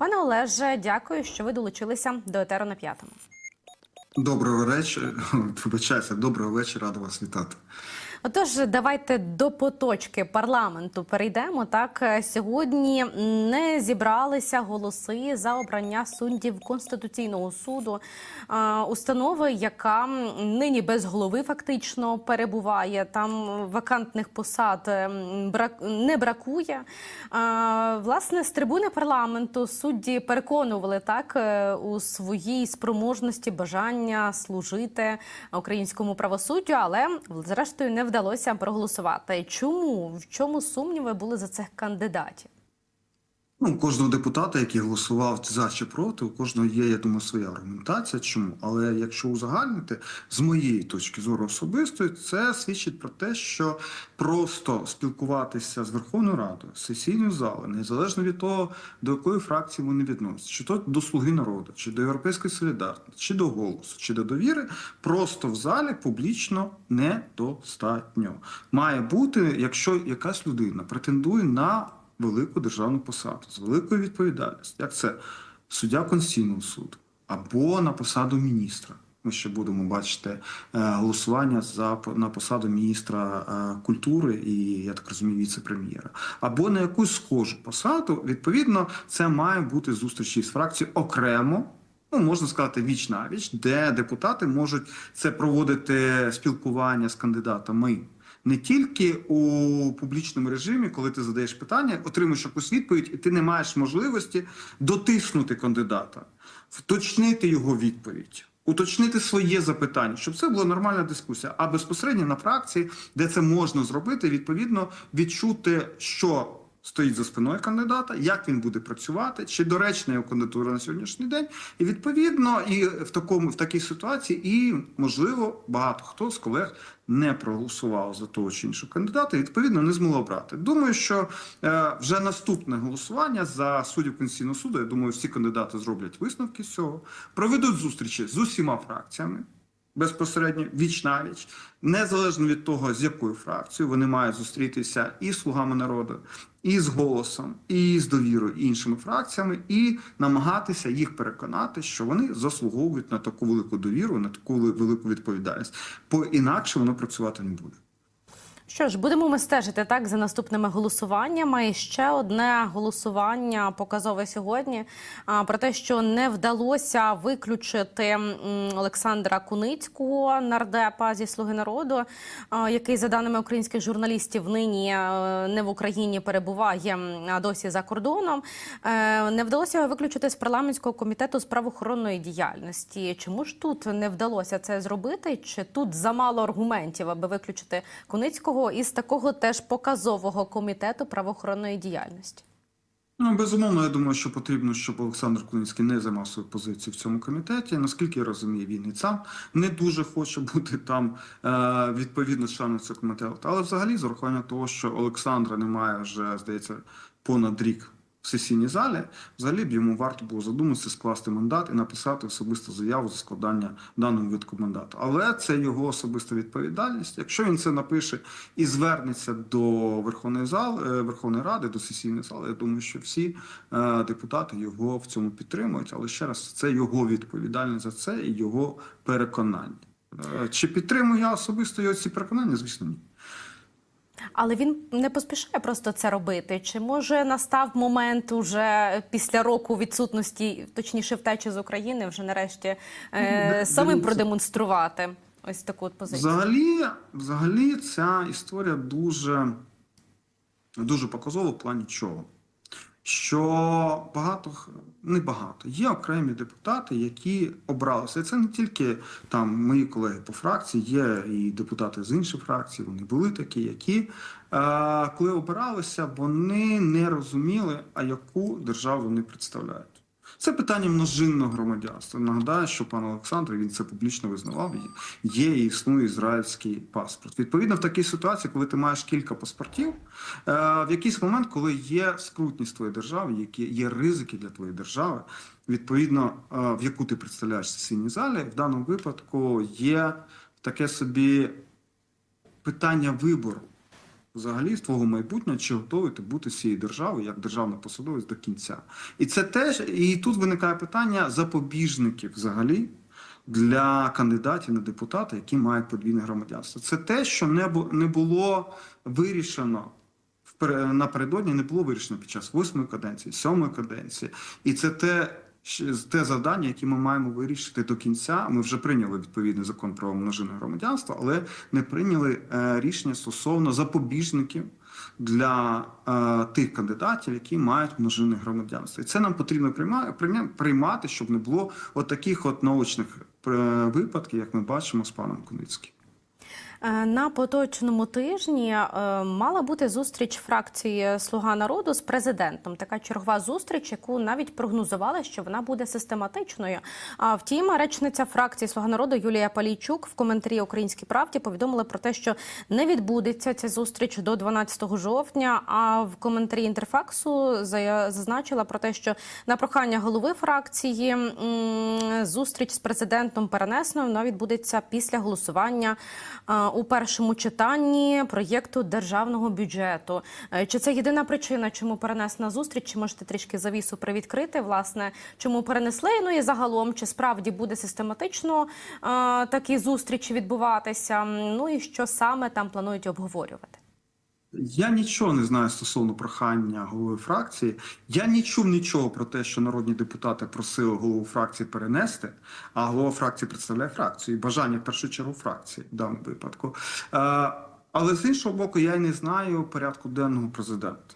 Пане Олеже, дякую, що ви долучилися до етеру на п'ятому. Доброго вечора. Вибачаюся, доброго вечора, рада вас вітати. Отож, давайте до поточки парламенту перейдемо. Так Е, сьогодні не зібралися голоси за обрання суддів Конституційного суду, е, установи, яка нині без голови фактично перебуває. Там вакантних посад е, не бракує. Власне, з трибуни парламенту судді переконували так у своїй спроможності бажання служити українському правосуддю, але зрештою не вдалося проголосувати. Чому в чому сумніви були за цих кандидатів? Ну, у кожного депутата, який голосував за чи проти, у кожного є, я думаю, своя аргументація. Чому? Але якщо узагальнити, з моєї точки зору особистої, це свідчить про те, що просто спілкуватися з Верховною Радою, сесійною залою, незалежно від того, до якої фракції вони відносяться, чи то до Слуги народу, чи до Європейської солідарності, чи до голосу, чи до довіри, просто в залі публічно недостатньо. Має бути, якщо якась людина претендує на велику державну посаду з великою відповідальністю, як це суддя Конституційного суду або на посаду міністра. Ми ще будемо бачити е, голосування за на посаду міністра е, культури і я так розумію, віце-прем'єра, або на якусь схожу посаду. Відповідно, це має бути зустрічі з фракцією окремо. Ну, можна сказати, віч на віч, де депутати можуть це проводити спілкування з кандидатами не тільки у публічному режимі, коли ти задаєш питання, отримуєш якусь відповідь, і ти не маєш можливості дотиснути кандидата, вточнити його відповідь. Уточнити своє запитання, щоб це була нормальна дискусія, а безпосередньо на фракції, де це можна зробити, відповідно відчути, що стоїть за спиною кандидата, як він буде працювати, чи доречна його кандидатура на сьогоднішній день, і відповідно, і в такому в такій ситуації, і можливо, багато хто з колег не проголосував за того чи іншого кандидата, і відповідно не змогли обрати. Думаю, що е, вже наступне голосування за суддів Конституційного суду. Я думаю, всі кандидати зроблять висновки з цього, проведуть зустрічі з усіма фракціями. Безпосередньо віч на віч, незалежно від того, з якою фракцією вони мають зустрітися і з слугами народу, і з голосом, і з довірою і іншими фракціями, і намагатися їх переконати, що вони заслуговують на таку велику довіру, на таку велику відповідальність. Бо інакше воно працювати не буде. Що ж, будемо ми стежити так за наступними голосуваннями. І ще одне голосування показове сьогодні про те, що не вдалося виключити Олександра Куницького нардепа зі Слуги народу, який, за даними українських журналістів, нині е, не в Україні перебуває, а досі за кордоном. Е, Не вдалося його виключити з парламентського комітету з правоохоронної діяльності. Чому ж тут не вдалося це зробити? Чи тут замало аргументів, аби виключити Куницького? Із такого теж показового комітету правоохоронної діяльності. Ну, безумовно, я думаю, що потрібно, щоб Олександр Клинський не займав свою позицію в цьому комітеті. Наскільки я розумію, він і сам не дуже хоче бути там е, відповідно членом цього комітету. Але взагалі, з урахуванням того, що Олександра немає вже, здається, понад рік в сесійній залі, взагалі б йому варто було задуматися, скласти мандат і написати особисту заяву за складання даного видку мандату. Але це його особиста відповідальність. Якщо він це напише і звернеться до Верховної зали Верховної Ради, до сесійної зали, я думаю, що всі е, депутати його в цьому підтримують. Але ще раз, це його відповідальність за це і його переконання. Е, чи підтримую я особисто його ці переконання? Звісно, ні. Але він не поспішає просто це робити. Чи може настав момент уже після року відсутності, точніше втечі з України, вже нарешті е, самим продемонструвати ось таку от позицію? Взагалі, взагалі, ця історія дуже, дуже показова в плані чого. Що багато не багато є окремі депутати, які обралися. Це не тільки там мої колеги по фракції, є і депутати з інших фракцій. Вони були такі, які е, коли обиралися, вони не розуміли, а яку державу вони представляють. Це питання множинного громадянства. Нагадаю, що пан Олександр він це публічно визнавав. Є і існує ізраїльський паспорт. Відповідно, в такій ситуації, коли ти маєш кілька паспортів, е, в якийсь момент, коли є скрутність твоєї держави, які є ризики для твоєї держави, відповідно, е, в яку ти представляєш в сесійній залі, в даному випадку є таке собі питання вибору. Взагалі з твого майбутнього, чи готовий ти бути цією державою як державна посадовець до кінця. І це теж, і тут виникає питання запобіжників взагалі для кандидатів на депутати, які мають подвійне громадянство. Це те, що не, було вирішено. Напередодні не було вирішено під час восьмої каденції, сьомої каденції, і це те, те завдання, яке ми маємо вирішити до кінця. Ми вже прийняли відповідний закон про множинне громадянство, але не прийняли е, рішення стосовно запобіжників для е, тих кандидатів, які мають множинне громадянство. І це нам потрібно прийма- приймати, щоб не було от таких от наочних е, випадків, як ми бачимо з паном Куницьким. Е, На поточному тижні е, мала бути зустріч фракції Слуга народу з президентом. Така чергова зустріч, яку навіть прогнозували, що вона буде систематичною. А втім, речниця фракції Слуга народу Юлія Палійчук в коментарі Українській правді повідомила про те, що не відбудеться ця зустріч до 12 жовтня. А в коментарі інтерфаксу зазначила про те, що на прохання голови фракції зустріч з президентом перенесено. Вона відбудеться після голосування е, у першому читанні проєкту державного бюджету. Е, Чи це єдина причина, чому перенесена зустріч? Чи можете трішки завісу привідкрити? Власне, чому перенесли? Ну і загалом, чи справді буде систематично е, такі зустрічі відбуватися? Ну і що саме там планують обговорювати? Я нічого не знаю стосовно прохання голови фракції. Я не чув нічого про те, що народні депутати просили голову фракції перенести, а голова фракції представляє фракцію і бажання в першу чергу фракції в даному випадку. Е, але з іншого боку, я й не знаю порядку денного президента.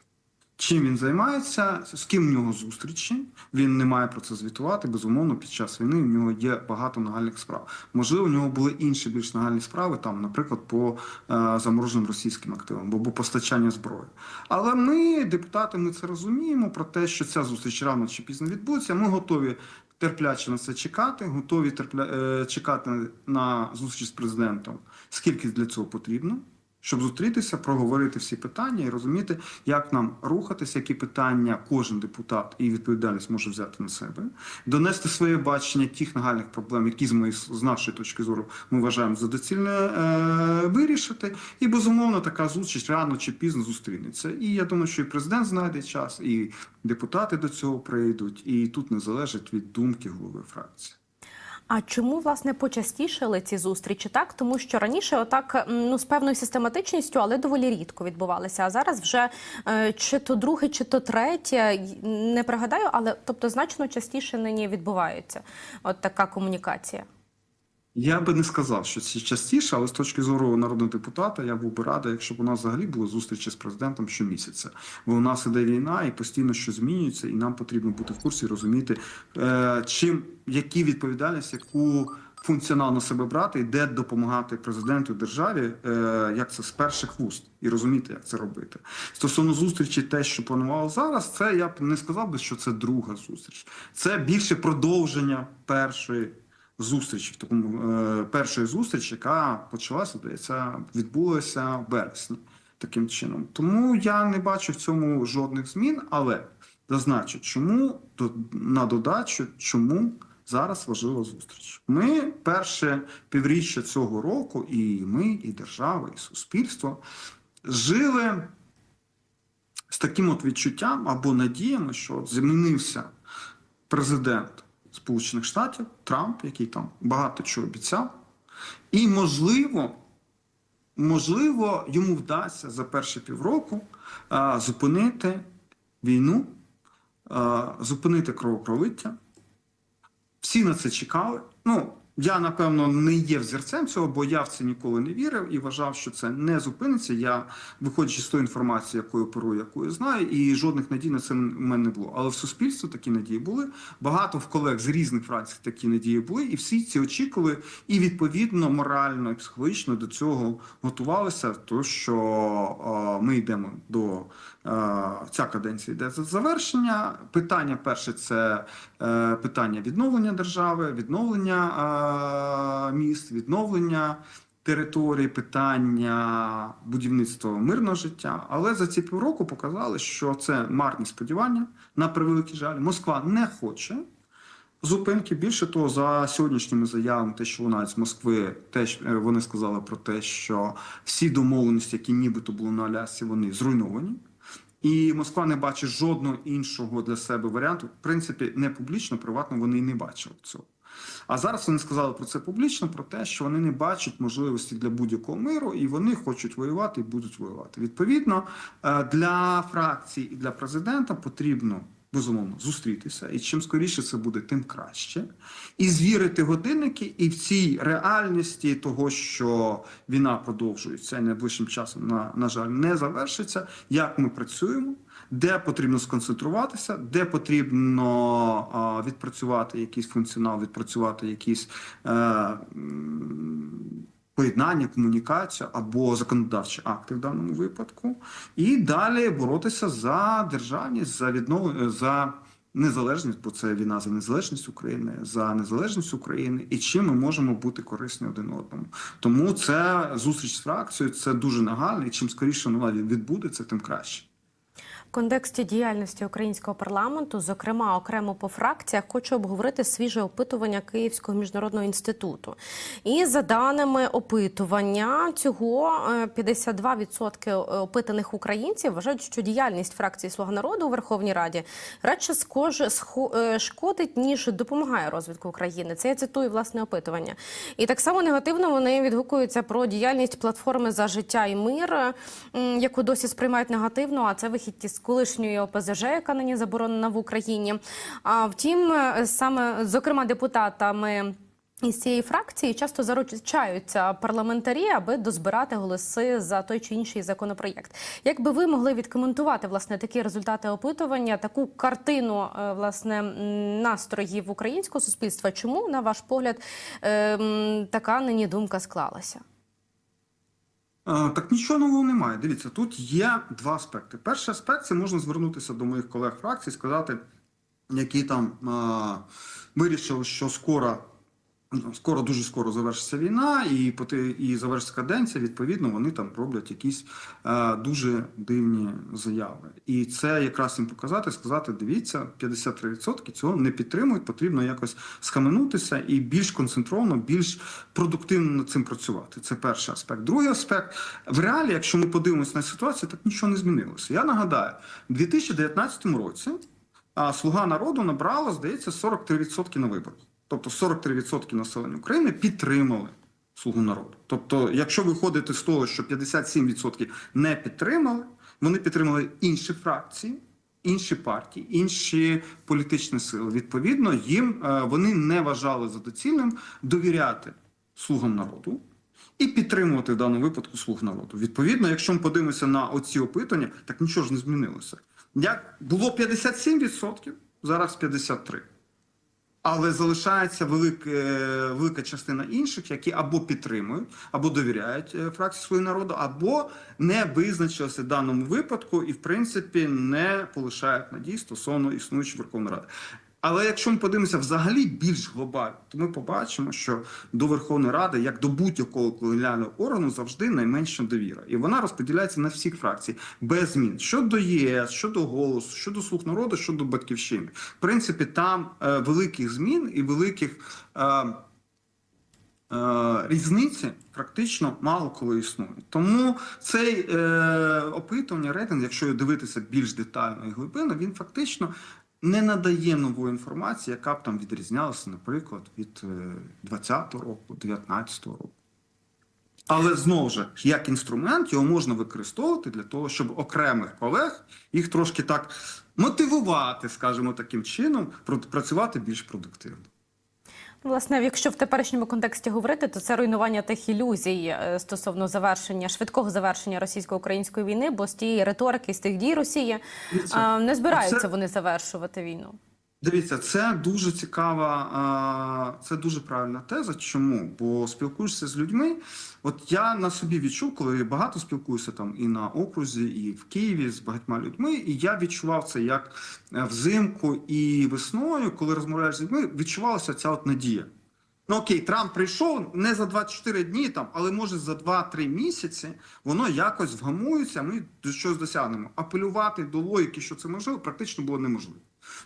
Чим він займається, з ким в нього зустрічі. Він не має про це звітувати. Безумовно, під час війни в нього є багато нагальних справ. Можливо, в нього були інші більш нагальні справи, там, наприклад, по е, замороженим російським активам або постачання зброї. Але ми, депутати, ми це розуміємо про те, що ця зустріч рано чи пізно відбудеться. Ми готові терпляче на це чекати, готові терпля... е, чекати на зустріч з президентом, скільки для цього потрібно щоб зустрітися, проговорити всі питання і розуміти, як нам рухатися, які питання кожен депутат і відповідальність може взяти на себе, донести своє бачення тих нагальних проблем, які з моєї з нашої точки зору ми вважаємо за доцільне е, вирішити. І безумовно така зустріч рано чи пізно зустрінеться. І я думаю, що і президент знайде час, і депутати до цього прийдуть. І тут не залежить від думки голови фракції. А чому власне почастішали ці зустрічі? Так, тому що раніше, отак, ну з певною систематичністю, але доволі рідко відбувалися. А зараз вже е, чи то друге, чи то третє, не пригадаю, але тобто значно частіше нині відбувається от така комунікація. Я би не сказав, що це частіше, але з точки зору народного депутата я був би радий, якщо б у нас взагалі були зустрічі з президентом щомісяця. Бо у нас іде війна і постійно що змінюється, і нам потрібно бути в курсі, розуміти, е, чим які відповідальність, яку функціонал на себе брати, і де допомагати президенту державі, е, як це з перших вуст, і розуміти, як це робити. Стосовно зустрічі, те, що планувало зараз, це я б не сказав би, що це друга зустріч. Це більше продовження першої зустрічі в такому е, першої зустрічі, яка почалася, здається, відбулася в вересні таким чином. Тому я не бачу в цьому жодних змін, але зазначу, чому на додачу, чому зараз важлива зустріч. Ми перше півріччя цього року, і ми, і держава, і суспільство жили з таким от відчуттям або надіями, що змінився президент Сполучених Штатів Трамп, який там багато чого обіцяв, і можливо, можливо, йому вдасться за перші півроку а, зупинити війну, а, зупинити кровопролиття. Всі на це чекали. Ну, я, напевно, не є взірцем цього, бо я в це ніколи не вірив і вважав, що це не зупиниться. Я, виходячи з тої інформації, якою оперую, яку я знаю, і жодних надій на це в мене не було. Але в суспільстві такі надії були. Багато в колег з різних фракцій такі надії були, і всі ці очікували, і відповідно морально і психологічно до цього готувалися. То що ми йдемо до ця каденція йде за завершення. Питання перше це е, питання відновлення держави, відновлення е, міст, відновлення територій, питання будівництва мирного життя. Але за ці півроку показали, що це марні сподівання на превеликий жаль. Москва не хоче. Зупинки більше того, за сьогоднішніми заявами, те, що лунають з Москви, теж е, вони сказали про те, що всі домовленості, які нібито були на Алясці, вони зруйновані. І Москва не бачить жодного іншого для себе варіанту. В принципі, не публічно, приватно вони не бачили цього. А зараз вони сказали про це публічно, про те, що вони не бачать можливості для будь-якого миру, і вони хочуть воювати і будуть воювати. Відповідно, е, для фракції і для президента потрібно безумовно зустрітися, і чим скоріше це буде, тим краще. І звірити годинники, і в цій реальності того, що війна продовжується і найближчим часом, на, на жаль, не завершиться. Як ми працюємо, де потрібно сконцентруватися, де потрібно а, відпрацювати якийсь функціонал, відпрацювати якісь. Е, Поєднання, комунікацію або законодавчі акти в даному випадку, і далі боротися за державність, за відновлення за незалежність, бо це війна за незалежність України, за незалежність України, і чим ми можемо бути корисні один одному. Тому це зустріч з фракцією, це дуже нагально, і чим скоріше вона відбудеться, тим краще. Контексті діяльності українського парламенту, зокрема окремо по фракціях, хочу обговорити свіже опитування Київського міжнародного інституту. І за даними опитування, цього е, 52% опитаних українців вважають, що діяльність фракції Слуга народу у Верховній Раді радше е, шкодить ніж допомагає розвитку України. Це я цитую власне опитування. І так само негативно вони відгукуються про діяльність платформи за життя і мир, е, яку досі сприймають негативно. А це вихід із колишньої ОПЗЖ, яка нині заборонена в Україні. А втім, е, саме зокрема депутатами. Із цієї фракції часто заручаються парламентарі, аби дозбирати голоси за той чи інший законопроєкт. Як би ви могли відкоментувати власне такі результати опитування, таку картину е, власне настроїв українського суспільства? Чому, на ваш погляд, е, така нині думка склалася? Так нічого нового немає. Дивіться, тут є два аспекти. Перший аспект це можна звернутися до моїх колег фракцій, сказати, які там вирішили, що скоро. Скоро дуже скоро завершиться війна, і і завершиться каденція. Відповідно, вони там роблять якісь е, дуже дивні заяви. І це якраз їм показати, сказати: дивіться, 53% цього не підтримують. Потрібно якось схаменутися і більш концентровано, більш продуктивно над цим працювати. Це перший аспект. Другий аспект в реалі, якщо ми подивимося на ситуацію, так нічого не змінилося. Я нагадаю, в 2019 році а, Слуга народу набрала, здається, 43% на виборах. Тобто 43% населення України підтримали Слугу народу. Тобто, якщо виходити з того, що 57% не підтримали, вони підтримали інші фракції, інші партії, інші політичні сили. Відповідно, їм е, вони не вважали за доцільним довіряти слугам народу. І підтримувати в даному випадку слуг народу. Відповідно, якщо ми подивимося на оці опитання, так нічого ж не змінилося. Як було 57%, зараз 53%. Але залишається велика, велика частина інших, які або підтримують, або довіряють е, фракції «Слуги народу, або не визначилися в даному випадку і, в принципі, не полишають надій стосовно існуючої Верховної Ради. Але якщо ми подивимося взагалі більш глобально, то ми побачимо, що до Верховної Ради, як до будь-якого колегіального органу, завжди найменша довіра, і вона розподіляється на всіх фракцій без змін щодо ЄС, щодо голосу, щодо слуг народу, щодо батьківщини. В принципі, там е, великих змін і великих. Е, Е, різниці практично мало коли існує. Тому цей е, опитування рейтинг, якщо дивитися більш детально і глибинно, він фактично не надає нової інформації, яка б там відрізнялася, наприклад, від е, 20-го року, 19-го року. Але знову ж, як інструмент, його можна використовувати для того, щоб окремих колег їх трошки так мотивувати, скажімо, таким чином, пр- працювати більш продуктивно. Власне, якщо в теперішньому контексті говорити, то це руйнування тих ілюзій е, стосовно завершення швидкого завершення російсько-української війни, бо з тієї риторики, з тих дій Росії не збираються це- вони завершувати війну. Дивіться, це дуже цікава, це дуже правильна теза. Чому? Бо спілкуєшся з людьми. От я на собі відчув, коли багато спілкуюся там і на окрузі, і в Києві з багатьма людьми, і я відчував це як е, взимку і весною, коли розмовляєш з людьми, відчувалася ця от надія. Ну окей, Трамп прийшов не за 24 дні, там, але може за 2-3 місяці воно якось вгамується. Ми до чогось досягнемо. Апелювати до логіки, що це можливо, практично було неможливо.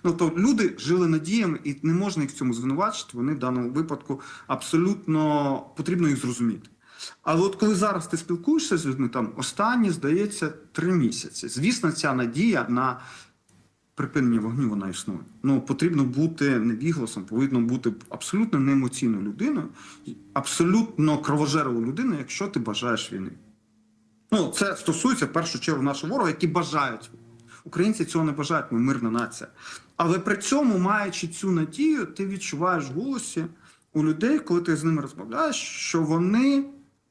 Ну то люди жили надіями, і не можна їх в цьому звинувачити. Вони в даному випадку абсолютно потрібно їх зрозуміти. Але от коли зараз ти спілкуєшся з людьми, там останні, здається, три місяці. Звісно, ця надія на припинення вогню вона існує. Ну потрібно бути невігласом, повинно бути абсолютно неемоційною людиною, абсолютно кровожерливою людиною, якщо ти бажаєш війни. Ну, це стосується в першу чергу нашого ворога, які бажають. Українці цього не бажають, ми мирна нація. Але при цьому, маючи цю надію, ти відчуваєш в голосі у людей, коли ти з ними розмовляєш, що вони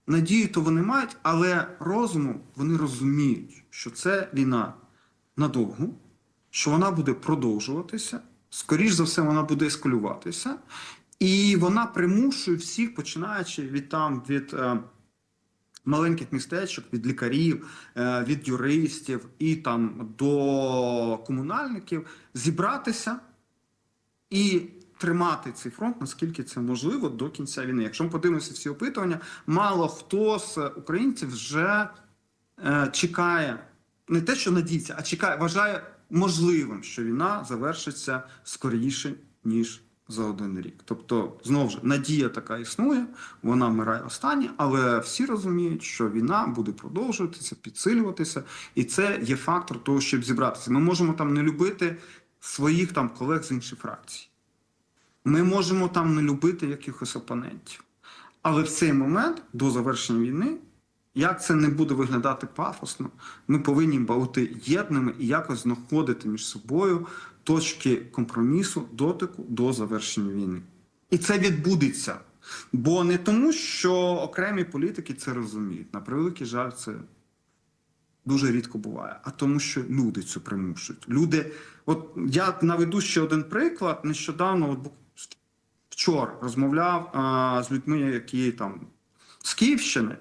надію, то вони мають, але розумом вони розуміють, що це війна надовго, що вона буде продовжуватися, скоріш за все, вона буде ескалюватися, і вона примушує всіх, починаючи від там від. Маленьких містечок від лікарів, е, від юристів і там до комунальників зібратися і тримати цей фронт, наскільки це можливо, до кінця війни. Якщо ми подивимося всі опитування, мало хто з українців вже е, чекає не те, що надіється, а чекає, вважає можливим, що війна завершиться скоріше, ніж за один рік. Тобто, знову ж надія така існує, вона вмирає останнє, але всі розуміють, що війна буде продовжуватися, підсилюватися, і це є фактор того, щоб зібратися. Ми можемо там не любити своїх там колег з інших фракцій. Ми можемо там не любити якихось опонентів. Але в цей момент до завершення війни, як це не буде виглядати пафосно, ми повинні бути єдними і якось знаходити між собою точки компромісу, дотику до завершення війни. І це відбудеться. Бо не тому, що окремі політики це розуміють. На превеликий жаль, це дуже рідко буває, а тому, що люди це примушують. Люди, от я наведу ще один приклад. Нещодавно, от вчора розмовляв а, з людьми, які там з Київщини,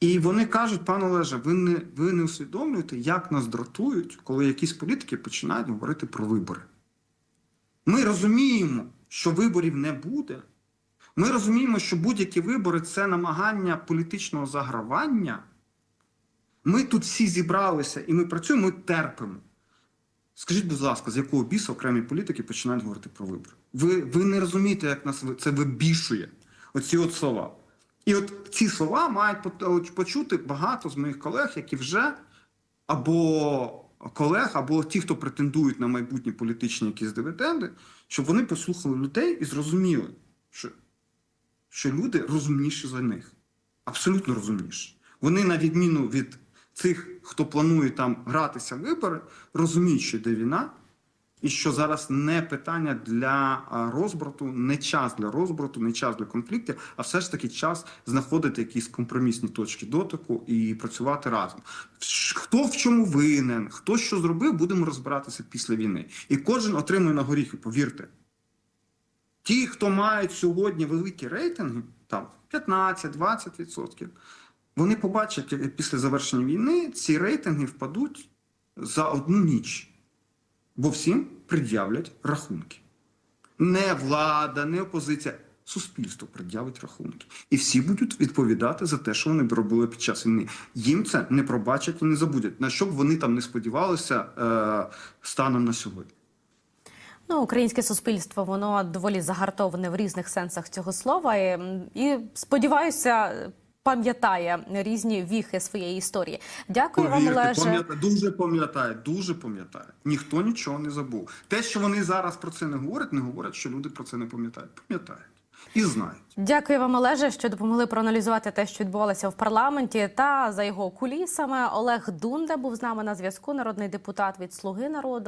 і вони кажуть, пане Олеже, ви не, ви не усвідомлюєте, як нас дратують, коли якісь політики починають говорити про вибори. Ми розуміємо, що виборів не буде. Ми розуміємо, що будь-які вибори це намагання політичного загравання. Ми тут всі зібралися і ми працюємо, ми терпимо. Скажіть, будь ласка, з якого бісу окремі політики починають говорити про вибори? Ви, ви не розумієте, як нас це вибішує, оці от слова. І от ці слова мають почути багато з моїх колег, які вже або колег, або ті, хто претендують на майбутні політичні якісь дивіденди, щоб вони послухали людей і зрозуміли, що, що люди розумніші за них. Абсолютно розумніші. Вони, на відміну від цих, хто планує там гратися в вибори, розуміють, що йде війна, і що зараз не питання для розбрату, не час для розбрату, не час для конфліктів, а все ж таки час знаходити якісь компромісні точки дотику і працювати разом. Хто в чому винен, хто що зробив, будемо розбиратися після війни. І кожен отримує на горіхи, повірте. Ті, хто мають сьогодні великі рейтинги, там 15-20%, вони побачать як після завершення війни ці рейтинги впадуть за одну ніч. Бо всім пред'являть рахунки. Не влада, не опозиція. Суспільство пред'явить рахунки. І всі будуть відповідати за те, що вони робили під час війни. Їм це не пробачать і не забудуть. На що б вони там не сподівалися е, станом на сьогодні. Ну, українське суспільство воно доволі загартоване в різних сенсах цього слова, і, і сподіваюся, пам'ятає різні віхи своєї історії. Дякую вам, Повірте, Олеже. пам'ятає, дуже пам'ятає, дуже пам'ятає. Ніхто нічого не забув. Те, що вони зараз про це не говорять, не говорять, що люди про це не пам'ятають. Пам'ятають і знають. Дякую вам, Олеже, що допомогли проаналізувати те, що відбувалося в парламенті, та за його кулісами. Олег Дунда був з нами на зв'язку. Народний депутат від Слуги народу.